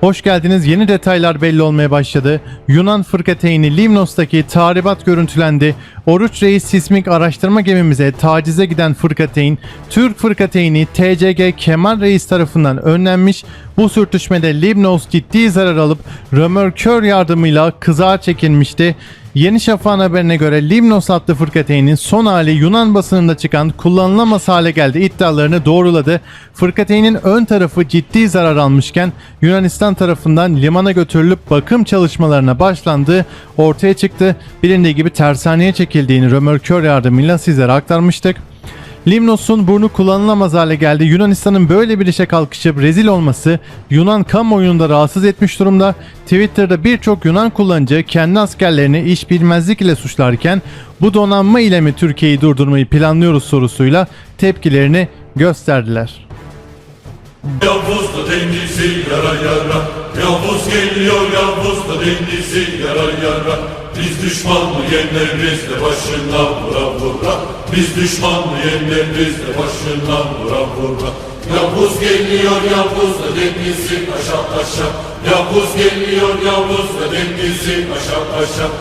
Hoş geldiniz. Yeni detaylar belli olmaya başladı. Yunan fırkateyni Limnos'taki tahribat görüntülendi. Oruç Reis sismik araştırma gemimize tacize giden fırkateyn, Türk fırkateyni TCG Kemal Reis tarafından önlenmiş. Bu sürtüşmede Limnos ciddi zarar alıp römorkör yardımıyla kızağa çekilmişti. Yeni Şafak'ın haberine göre Limnos adlı fırkateynin son hali Yunan basınında çıkan kullanılamaz hale geldi iddialarını doğruladı. Fırkateynin ön tarafı ciddi zarar almışken Yunanistan tarafından limana götürülüp bakım çalışmalarına başlandığı ortaya çıktı. Bilindiği gibi tersaneye çekildiğini römorkör yardımıyla sizlere aktarmıştık. Limnos'un burnu kullanılamaz hale geldi. Yunanistan'ın böyle bir işe kalkışıp rezil olması Yunan kamuoyunu da rahatsız etmiş durumda. Twitter'da birçok Yunan kullanıcı kendi askerlerini iş bilmezlik ile suçlarken bu donanma ile mi Türkiye'yi durdurmayı planlıyoruz sorusuyla tepkilerini gösterdiler. Yavuz da dengisi yara yara Yavuz geliyor Yavuz da dengisi yara yara Biz düşmanlı yeneriz de başına vura vura Biz düşmanlı yeneriz de başına vura vura Yavuz geliyor Yavuz da dengisi aşağı aşağı. Yavuz geliyor Yavuz da dengisi aşağı aşağı